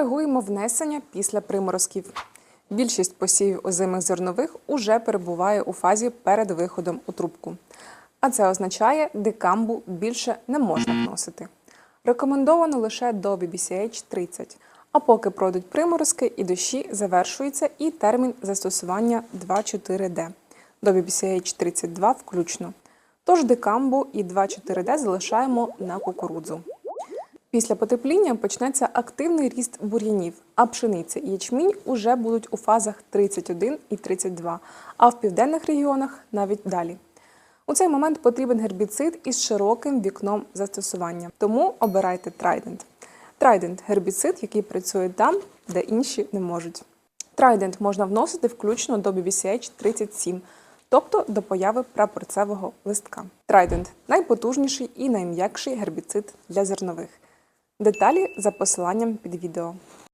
Коригуємо внесення після приморозків. Більшість посівів озимих зернових уже перебуває у фазі перед виходом у трубку. А це означає, дикамбу більше не можна вносити. Рекомендовано лише до BBCH 30. А поки пройдуть приморозки і дощі, завершується і термін застосування 2,4D до BBCH 32 включно. Тож дикамбу і 2,4D залишаємо на кукурудзу. Після потепління почнеться активний ріст бур'янів, а пшениця і ячмінь уже будуть у фазах 31 і 32, а в південних регіонах навіть далі. У цей момент потрібен гербіцид із широким вікном застосування, тому обирайте Trident. Trident – гербіцид, який працює там, де інші не можуть. Trident можна вносити включно до BBCH 37, тобто до появи прапорцевого листка. Trident – найпотужніший і найм'якший гербіцид для зернових. Деталі за посиланням під відео.